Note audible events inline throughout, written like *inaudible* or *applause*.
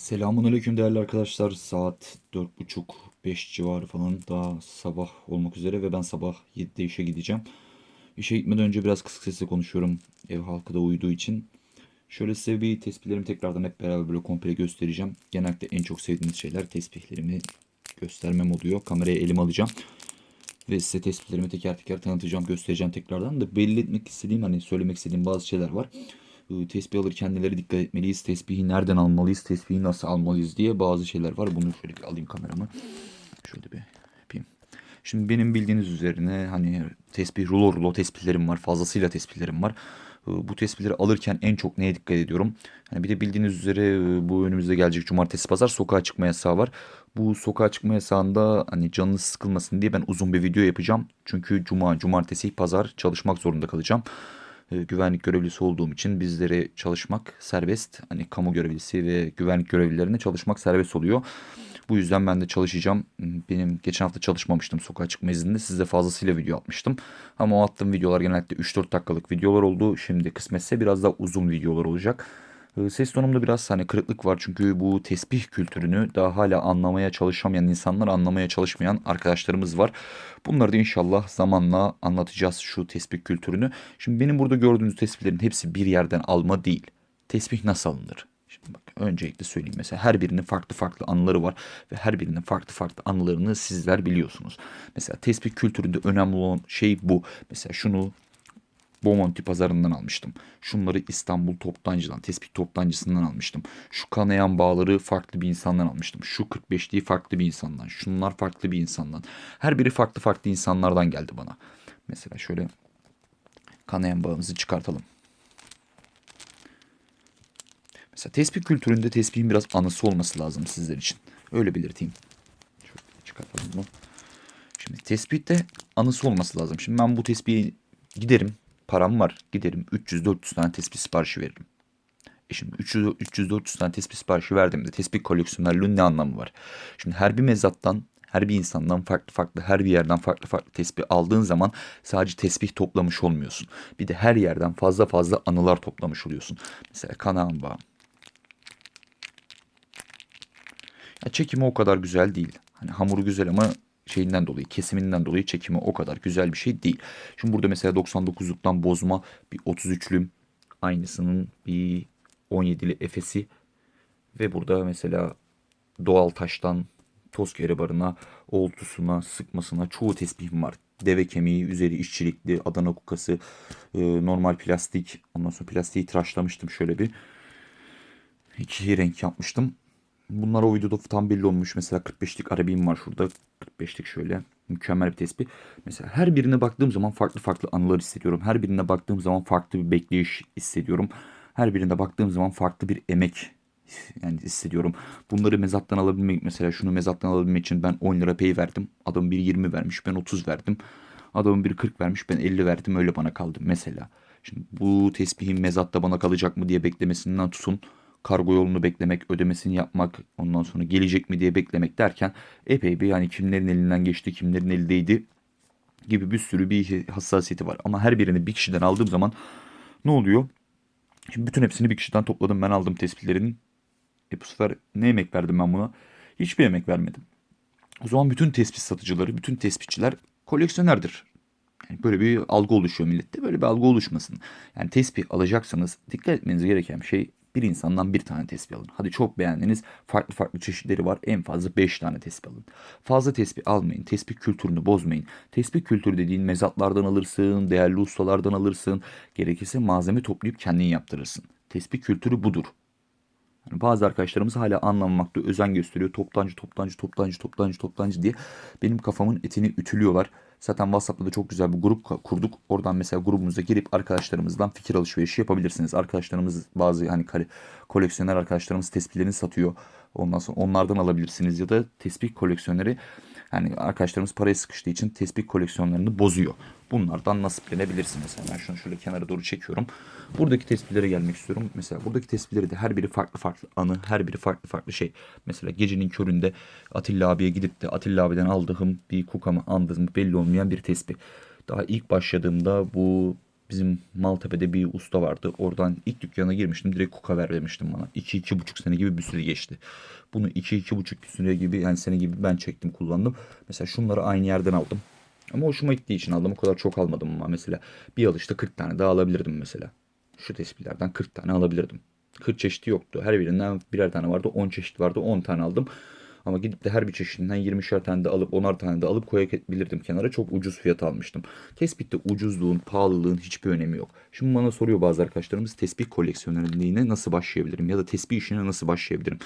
Selamun aleyküm değerli arkadaşlar. Saat 4.30-5 civarı falan daha sabah olmak üzere ve ben sabah 7'de işe gideceğim. İşe gitmeden önce biraz kısık sesle konuşuyorum ev halkı da uyuduğu için. Şöyle size bir tespihlerimi tekrardan hep beraber böyle komple göstereceğim. Genellikle en çok sevdiğiniz şeyler tespihlerimi göstermem oluyor. Kameraya elime alacağım. Ve size tespihlerimi teker teker tanıtacağım, göstereceğim tekrardan da belli etmek istediğim hani söylemek istediğim bazı şeyler var. Ee, Tesbih alırken nelere dikkat etmeliyiz, tesbihi nereden almalıyız, tesbihi nasıl almalıyız diye bazı şeyler var. Bunu şöyle bir alayım kameramı. Şöyle bir yapayım. Şimdi benim bildiğiniz üzerine hani tesbih rulo rulo tespihlerim var. Fazlasıyla tespihlerim var. Ee, Bu tespihleri alırken en çok neye dikkat ediyorum? Hani bir de bildiğiniz üzere e, bu önümüzde gelecek cumartesi pazar sokağa çıkma yasağı var. Bu sokağa çıkma yasağında hani canınız sıkılmasın diye ben uzun bir video yapacağım. Çünkü cuma, cumartesi, pazar çalışmak zorunda kalacağım. E, güvenlik görevlisi olduğum için bizlere çalışmak serbest. Hani kamu görevlisi ve güvenlik görevlilerine çalışmak serbest oluyor. Bu yüzden ben de çalışacağım. Benim geçen hafta çalışmamıştım sokağa çıkma izninde. Size fazlasıyla video atmıştım. Ama o attığım videolar genellikle 3-4 dakikalık videolar oldu. Şimdi kısmetse biraz daha uzun videolar olacak. E, Ses tonumda biraz hani kırıklık var çünkü bu tesbih kültürünü daha hala anlamaya çalışamayan insanlar, anlamaya çalışmayan arkadaşlarımız var. Bunları da inşallah zamanla anlatacağız şu tesbih kültürünü. Şimdi benim burada gördüğünüz tesbihlerin hepsi bir yerden alma değil. Tesbih nasıl alınır? Şimdi bak öncelikle söyleyeyim mesela her birinin farklı farklı anıları var ve her birinin farklı farklı anılarını sizler biliyorsunuz. Mesela tesbih kültüründe önemli olan şey bu. Mesela şunu Bomonti pazarından almıştım. Şunları İstanbul toptancıdan, tespih toptancısından almıştım. Şu kanayan bağları farklı bir insandan almıştım. Şu 45'liği farklı bir insandan. Şunlar farklı bir insandan. Her biri farklı farklı insanlardan geldi bana. Mesela şöyle kanayan bağımızı çıkartalım. Mesela tespih kültüründe tesbihin biraz anısı olması lazım sizler için. Öyle belirteyim. Şöyle çıkartalım bunu. Şimdi tespitte anısı olması lazım. Şimdi ben bu tespihi giderim. Param var. Giderim 300-400 tane tespih siparişi veririm. E şimdi 300-400 tane tespih siparişi verdiğimde tespih koleksiyonerliğinin ne anlamı var? Şimdi her bir mezattan her bir insandan farklı farklı her bir yerden farklı farklı tespih aldığın zaman sadece tesbih toplamış olmuyorsun. Bir de her yerden fazla fazla anılar toplamış oluyorsun. Mesela Kanaan Bağı. Ya çekimi o kadar güzel değil. Hani hamuru güzel ama şeyinden dolayı, kesiminden dolayı çekimi o kadar güzel bir şey değil. Şimdi burada mesela 99'luktan bozma bir 33'lüm aynısının bir 17'li Efes'i ve burada mesela doğal taştan toz barına, oltusuna, sıkmasına çoğu tesbihim var. Deve kemiği, üzeri işçilikli, Adana kukası, e, normal plastik. Ondan sonra plastiği tıraşlamıştım şöyle bir. İki renk yapmıştım. Bunlar o videoda tam belli olmuş. Mesela 45'lik Arabiğim var şurada. 45'lik şöyle. Mükemmel bir tespih. Mesela her birine baktığım zaman farklı farklı anılar hissediyorum. Her birine baktığım zaman farklı bir bekleyiş hissediyorum. Her birine baktığım zaman farklı bir emek yani hissediyorum. Bunları mezattan alabilmek mesela şunu mezattan alabilmek için ben 10 lira pay verdim. Adam bir 20 vermiş ben 30 verdim. Adamın biri 40 vermiş ben 50 verdim öyle bana kaldı mesela. Şimdi bu tespihin mezatta bana kalacak mı diye beklemesinden tutun kargo yolunu beklemek, ödemesini yapmak, ondan sonra gelecek mi diye beklemek derken epey bir yani kimlerin elinden geçti, kimlerin eldeydi gibi bir sürü bir hassasiyeti var. Ama her birini bir kişiden aldığım zaman ne oluyor? Şimdi bütün hepsini bir kişiden topladım. Ben aldım tespitlerin. E bu sefer ne emek verdim ben buna? Hiçbir emek vermedim. O zaman bütün tespit satıcıları, bütün tespitçiler koleksiyonerdir. Yani böyle bir algı oluşuyor millette. Böyle bir algı oluşmasın. Yani tespih alacaksanız dikkat etmeniz gereken şey bir insandan bir tane tespih alın. Hadi çok beğendiniz. Farklı farklı çeşitleri var. En fazla 5 tane tespih alın. Fazla tespih almayın. Tespih kültürünü bozmayın. Tespih kültürü dediğin mezatlardan alırsın, değerli ustalardan alırsın. Gerekirse malzeme toplayıp kendin yaptırırsın. Tespih kültürü budur. Yani bazı arkadaşlarımız hala anlamamakta özen gösteriyor. Toptancı, toptancı, toptancı, toptancı, toptancı diye benim kafamın etini ütülüyorlar. Zaten WhatsApp'ta da çok güzel bir grup kurduk. Oradan mesela grubumuza girip arkadaşlarımızdan fikir alışverişi yapabilirsiniz. Arkadaşlarımız bazı hani koleksiyoner arkadaşlarımız tespihlerini satıyor. Ondan sonra onlardan alabilirsiniz ya da tespih koleksiyoneri yani arkadaşlarımız paraya sıkıştığı için tespih koleksiyonlarını bozuyor. Bunlardan nasiplenebilirsiniz. Hemen şunu şöyle kenara doğru çekiyorum. Buradaki tespihlere gelmek istiyorum. Mesela buradaki tespihleri de her biri farklı farklı anı, her biri farklı farklı şey. Mesela gecenin köründe Atilla abiye gidip de Atilla abiden aldığım bir kukamı andığım belli olmayan bir tespih. Daha ilk başladığımda bu bizim Maltepe'de bir usta vardı. Oradan ilk dükkana girmiştim. Direkt kuka ver demiştim bana. 2-2,5 sene gibi bir süre geçti. Bunu 2-2,5 süre gibi yani sene gibi ben çektim kullandım. Mesela şunları aynı yerden aldım. Ama hoşuma gittiği için aldım. O kadar çok almadım ama mesela bir alışta 40 tane daha alabilirdim mesela. Şu tespihlerden 40 tane alabilirdim. 40 çeşidi yoktu. Her birinden birer tane vardı. 10 çeşit vardı. 10 tane aldım. Ama gidip de her bir çeşidinden 20'şer tane de alıp 10'ar tane de alıp koyabilirdim kenara. Çok ucuz fiyat almıştım. Tespitte ucuzluğun, pahalılığın hiçbir önemi yok. Şimdi bana soruyor bazı arkadaşlarımız tesbih koleksiyonerliğine nasıl başlayabilirim? Ya da tesbih işine nasıl başlayabilirim?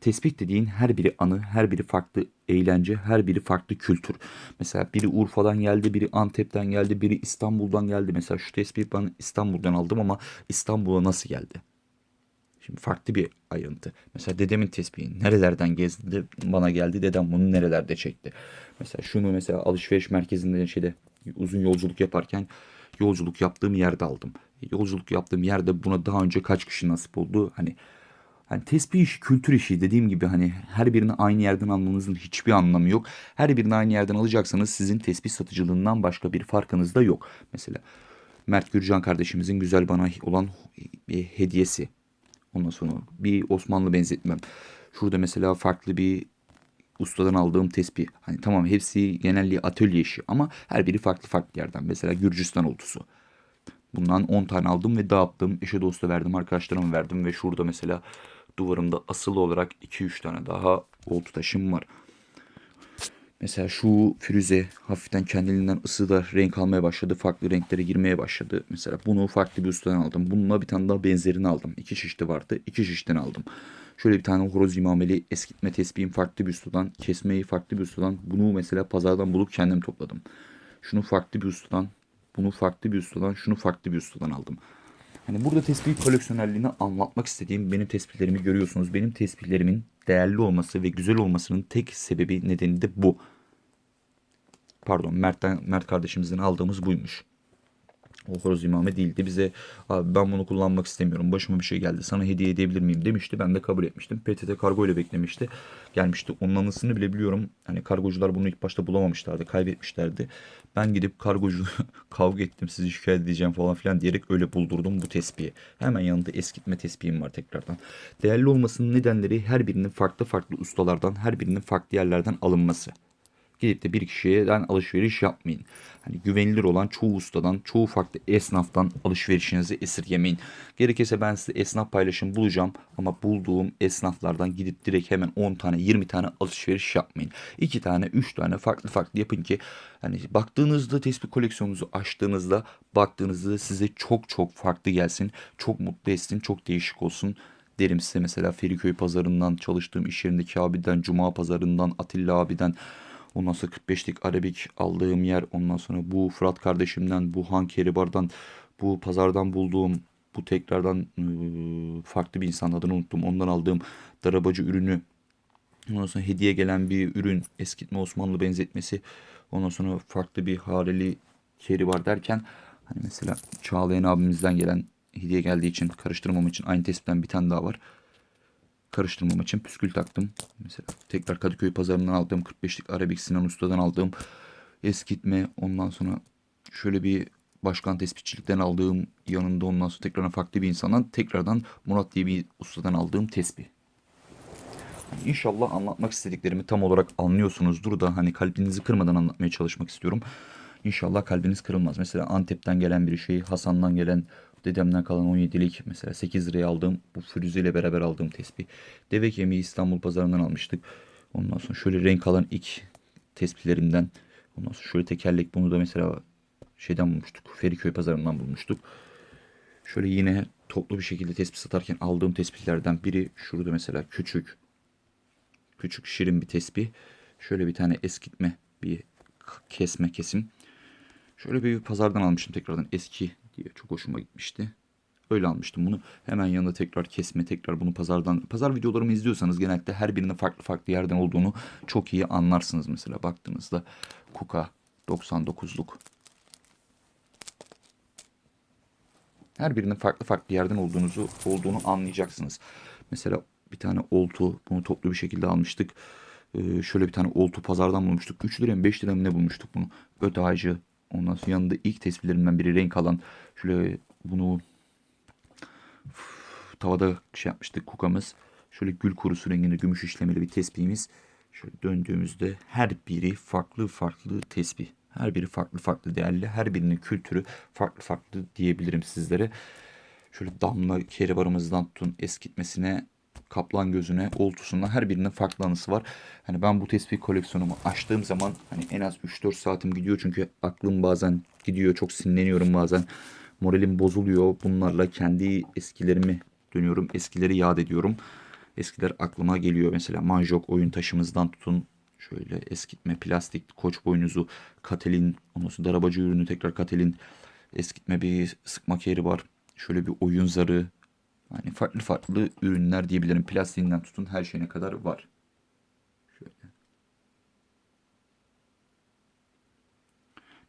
Tesbih dediğin her biri anı, her biri farklı eğlence, her biri farklı kültür. Mesela biri Urfa'dan geldi, biri Antep'ten geldi, biri İstanbul'dan geldi. Mesela şu tesbih ben İstanbul'dan aldım ama İstanbul'a nasıl geldi? Şimdi farklı bir ayrıntı. Mesela dedemin tespihi nerelerden gezdi bana geldi. Dedem bunu nerelerde çekti. Mesela şunu mesela alışveriş merkezinde şeyde uzun yolculuk yaparken yolculuk yaptığım yerde aldım. Yolculuk yaptığım yerde buna daha önce kaç kişi nasip oldu? Hani Hani tesbih işi, kültür işi dediğim gibi hani her birini aynı yerden almanızın hiçbir anlamı yok. Her birini aynı yerden alacaksanız sizin tesbih satıcılığından başka bir farkınız da yok. Mesela Mert Gürcan kardeşimizin güzel bana olan bir hediyesi. Ondan sonra bir Osmanlı benzetmem. Şurada mesela farklı bir ustadan aldığım tespih. Hani tamam hepsi genelliği atölye işi ama her biri farklı farklı yerden. Mesela Gürcistan oltusu. Bundan 10 tane aldım ve dağıttım. Eşe dosta verdim, arkadaşlarıma verdim ve şurada mesela duvarımda asılı olarak 2-3 tane daha oltu taşım var. Mesela şu Firuze hafiften kendiliğinden ısı da renk almaya başladı. Farklı renklere girmeye başladı. Mesela bunu farklı bir ustadan aldım. Bununla bir tane daha benzerini aldım. İki çeşidi vardı. İki çeşitten aldım. Şöyle bir tane horoz imameli eskitme tespihim farklı bir ustadan. Kesmeyi farklı bir ustadan. Bunu mesela pazardan bulup kendim topladım. Şunu farklı bir ustadan. Bunu farklı bir ustadan. Şunu farklı bir ustadan aldım. Hani burada tespih koleksiyonerliğini anlatmak istediğim benim tespihlerimi görüyorsunuz. Benim tespihlerimin değerli olması ve güzel olmasının tek sebebi nedeni de bu. Pardon Mert'ten, Mert kardeşimizden aldığımız buymuş. Horoz imame değildi. Bize abi ben bunu kullanmak istemiyorum. Başıma bir şey geldi. Sana hediye edebilir miyim demişti. Ben de kabul etmiştim. PTT kargo ile beklemişti. Gelmişti. Onun anısını bile biliyorum. Hani kargocular bunu ilk başta bulamamışlardı. Kaybetmişlerdi. Ben gidip kargocu *laughs* kavga ettim. Sizi şikayet edeceğim falan filan diyerek öyle buldurdum bu tespihi. Hemen yanında eskitme tespihim var tekrardan. Değerli olmasının nedenleri her birinin farklı farklı ustalardan, her birinin farklı yerlerden alınması. Gidip de bir kişiden alışveriş yapmayın. Hani güvenilir olan çoğu ustadan, çoğu farklı esnaftan alışverişinizi esirgemeyin. Gerekirse ben size esnaf paylaşım bulacağım ama bulduğum esnaflardan gidip direkt hemen 10 tane 20 tane alışveriş yapmayın. 2 tane 3 tane farklı farklı yapın ki hani baktığınızda tespih koleksiyonunuzu açtığınızda baktığınızda size çok çok farklı gelsin. Çok mutlu etsin, çok değişik olsun derim size mesela Feriköy pazarından çalıştığım iş yerindeki abiden, Cuma pazarından, Atilla abiden Ondan sonra 45'lik Arabik aldığım yer. Ondan sonra bu Fırat kardeşimden, bu Han Keribar'dan, bu pazardan bulduğum, bu tekrardan farklı bir insan adını unuttum. Ondan aldığım darabacı ürünü. Ondan sonra hediye gelen bir ürün. Eskitme Osmanlı benzetmesi. Ondan sonra farklı bir Hareli Keribar derken hani mesela Çağlayan abimizden gelen hediye geldiği için karıştırmam için aynı tespitten bir tane daha var karıştırmam için püskül taktım. Mesela tekrar Kadıköy pazarından aldığım 45'lik Arabik Sinan Usta'dan aldığım eskitme. Ondan sonra şöyle bir başkan tespitçilikten aldığım yanında ondan sonra tekrar farklı bir insandan tekrardan Murat diye bir ustadan aldığım tespih. İnşallah anlatmak istediklerimi tam olarak anlıyorsunuzdur da hani kalbinizi kırmadan anlatmaya çalışmak istiyorum. İnşallah kalbiniz kırılmaz. Mesela Antep'ten gelen bir şey, Hasan'dan gelen Dedemden kalan 17'lik mesela 8 liraya aldığım bu Firuze ile beraber aldığım tespih. Deve kemiği İstanbul pazarından almıştık. Ondan sonra şöyle renk alan ilk tespihlerimden. Ondan sonra şöyle tekerlek bunu da mesela şeyden bulmuştuk. Feriköy pazarından bulmuştuk. Şöyle yine toplu bir şekilde tespih satarken aldığım tespihlerden biri şurada mesela küçük. Küçük şirin bir tespih. Şöyle bir tane eskitme bir kesme kesim. Şöyle bir pazardan almıştım tekrardan eski diye çok hoşuma gitmişti. Öyle almıştım bunu. Hemen yanında tekrar kesme, tekrar bunu pazardan... Pazar videolarımı izliyorsanız genellikle her birinin farklı farklı yerden olduğunu çok iyi anlarsınız mesela. Baktığınızda Kuka 99'luk. Her birinin farklı farklı yerden olduğunuzu olduğunu anlayacaksınız. Mesela bir tane oltu bunu toplu bir şekilde almıştık. Ee, şöyle bir tane oltu pazardan bulmuştuk. 3 liraya mı 5 liraya mı ne bulmuştuk bunu. Öte ağacı Ondan sonra yanında ilk tespitlerimden biri renk alan. Şöyle bunu tavada şey yapmıştık kukamız. Şöyle gül kurusu renginde gümüş işlemeli bir tespihimiz. Şöyle döndüğümüzde her biri farklı farklı tespih. Her biri farklı farklı değerli. Her birinin kültürü farklı farklı diyebilirim sizlere. Şöyle damla keribarımızdan tutun eskitmesine, kaplan gözüne, oltusuna her birinin farklı anısı var. Hani ben bu tespih koleksiyonumu açtığım zaman hani en az 3-4 saatim gidiyor çünkü aklım bazen gidiyor. Çok sinirleniyorum bazen. Moralim bozuluyor. Bunlarla kendi eskilerimi dönüyorum. Eskileri yad ediyorum. Eskiler aklıma geliyor. Mesela Manjok oyun taşımızdan tutun. Şöyle eskitme plastik koç boynuzu, katelin, ondan sonra darabacı ürünü tekrar katelin, eskitme bir sıkma keri var. Şöyle bir oyun zarı. Yani farklı farklı ürünler diyebilirim. Plastiğinden tutun her şeyine kadar var. Şöyle.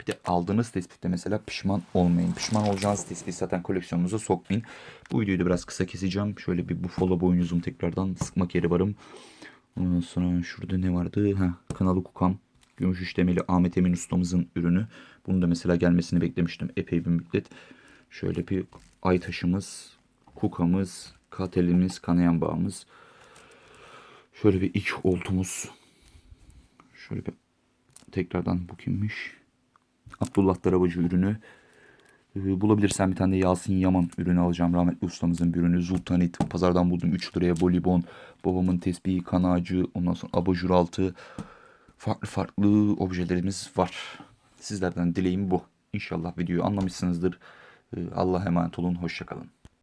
Bir de aldığınız tespitte mesela pişman olmayın. Pişman olacağınız tespit zaten koleksiyonunuza sokmayın. Bu videoyu da biraz kısa keseceğim. Şöyle bir bufalo boynuzum tekrardan sıkmak yeri varım. Ondan sonra şurada ne vardı? Ha, kanalı kukam. Gümüş işlemeli Ahmet Emin ustamızın ürünü. Bunu da mesela gelmesini beklemiştim epey bir müddet. Şöyle bir ay taşımız, kukamız, katelimiz, kanayan bağımız. Şöyle bir iç oltumuz. Şöyle bir tekrardan bu kimmiş? Abdullah Darabacı ürünü. Ee, Bulabilirsem bir tane de Yasin Yaman ürünü alacağım. Rahmetli ustamızın bir ürünü. Zultanit. Pazardan buldum 3 liraya. Bolibon. Babamın tesbihi, kanacı. Ondan sonra abajur altı. Farklı farklı objelerimiz var. Sizlerden dileğim bu. İnşallah videoyu anlamışsınızdır. Ee, Allah'a emanet olun. Hoşçakalın.